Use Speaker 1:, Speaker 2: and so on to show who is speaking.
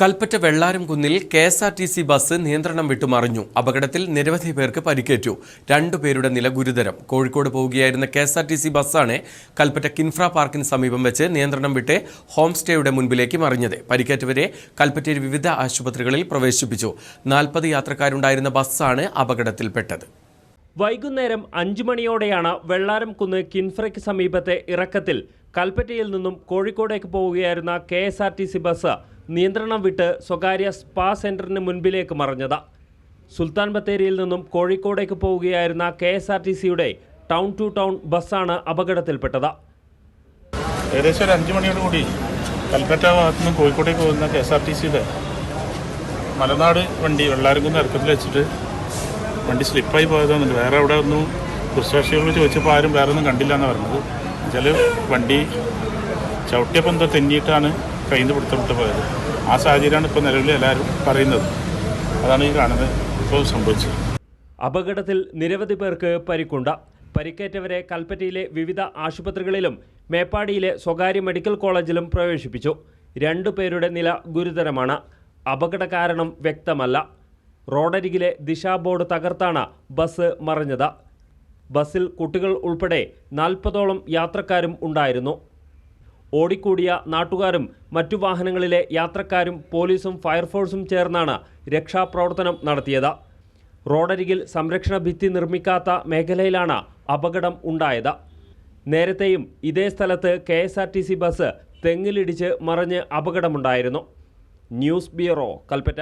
Speaker 1: കൽപ്പറ്റ വെള്ളാരം കുന്നിൽ K S R T C bus നിയന്ത്രണം വിട്ടുമറിഞ്ഞു. അപകടത്തിൽ നിരവധി പേർക്ക് പരിക്കേറ്റു. രണ്ടുപേരുടെ നില ഗുരുതരം. കോഴിക്കോട് പോവുകയായിരുന്ന K S R T C ബസ്സാണ് കൽപ്പറ്റ കിൻഫ്ര പാർക്കിന് സമീപം വെച്ച് നിയന്ത്രണം വിട്ട് ഹോം സ്റ്റേയുടെ മുൻപിലേക്ക് മറിഞ്ഞത്. പരിക്കേറ്റവരെ കൽപ്പറ്റയിൽ വിവിധ ആശുപത്രികളിൽ പ്രവേശിപ്പിച്ചു. നാൽപ്പത് യാത്രക്കാരുണ്ടായിരുന്ന ബസ്സാണ് അപകടത്തിൽപ്പെട്ടത്.
Speaker 2: വൈകുന്നേരം അഞ്ചു മണിയോടെയാണ് വെള്ളാരം കുന്ന് കിൻഫ്രയ്ക്ക് സമീപത്തെ ഇറക്കത്തിൽ കൽപ്പറ്റയിൽ നിന്നും കോഴിക്കോടേക്ക് പോവുകയായിരുന്ന K S R T C bus നിയന്ത്രണം വിട്ട് സ്വകാര്യ സ്പാ സെന്ററിന് മുൻപിലേക്ക് മറഞ്ഞത്. സുൽത്താൻ ബത്തേരിയിൽ നിന്നും കോഴിക്കോടേക്ക് പോവുകയായിരുന്ന കെ എസ് ആർ ടി സിയുടെ ടൗൺ ടു ടൗൺ ബസ്സാണ് അപകടത്തിൽപ്പെട്ടത്.
Speaker 3: ഏകദേശം ഒരു അഞ്ച് മണിയോട് കൂടി കൽപ്പറ്റ ഭാഗത്തു നിന്ന് കോഴിക്കോട്ടേക്ക് പോകുന്ന കെ എസ് ആർ ടി സിയുടെ മലനാട് വണ്ടി വെള്ളാരംകുന്ന് ഇറക്കത്തിൽ വെച്ചിട്ട് വണ്ടി സ്ലിപ്പായി പോയതാണ്. വേറെ അവിടെ ഒന്നും കുറിച്ചാക്ഷികളോട് ചോദിച്ചപ്പോൾ ആരും വേറെ ഒന്നും കണ്ടില്ല എന്നാണ് പറഞ്ഞത്. എന്നുവെച്ചാൽ വണ്ടി ചവിട്ടിയപ്പോൾ എന്തോ തെന്നിയിട്ടാണ് കയ്യിൽ നിന്ന് പിടുത്തപ്പെട്ട് പോയത്. ആ സാഹചര്യമാണ് ഇപ്പോൾ നിലവിൽ എല്ലാവരും പറയുന്നത്. അതാണ് ഈ കാണുന്നത് ഇപ്പോൾ സംഭവിച്ചത്.
Speaker 2: അപകടത്തിൽ നിരവധി പേർക്ക് പരിക്കുണ്ട്. പരിക്കേറ്റവരെ കൽപ്പറ്റയിലെ വിവിധ ആശുപത്രികളിലും മേപ്പാടിയിലെ സ്വകാര്യ മെഡിക്കൽ കോളേജിലും പ്രവേശിപ്പിച്ചു. രണ്ടു പേരുടെ നില ഗുരുതരമാണ്. അപകട കാരണം വ്യക്തമല്ല. റോഡരികിലെ ദിശാ ബോർഡ് തകർത്താണ് ബസ് മറിഞ്ഞത്. ബസ്സിൽ കുട്ടികൾ ഉൾപ്പെടെ നാൽപ്പതോളം യാത്രക്കാരും ഉണ്ടായിരുന്നു. ഓടിക്കൂടിയ നാട്ടുകാരും മറ്റു വാഹനങ്ങളിലെ യാത്രക്കാരും പോലീസും ഫയർഫോഴ്സും ചേർന്നാണ് രക്ഷാപ്രവർത്തനം നടത്തിയത്. റോഡരികിൽ സംരക്ഷണ ഭിത്തി നിർമ്മിക്കാത്ത മേഖലയിലാണ് അപകടം ഉണ്ടായത്. നേരത്തെയും ഇതേ സ്ഥലത്ത് K S R T C bus തെങ്ങിലിടിച്ച് മറിഞ്ഞ് അപകടമുണ്ടായിരുന്നു. News bureau Kalpetta.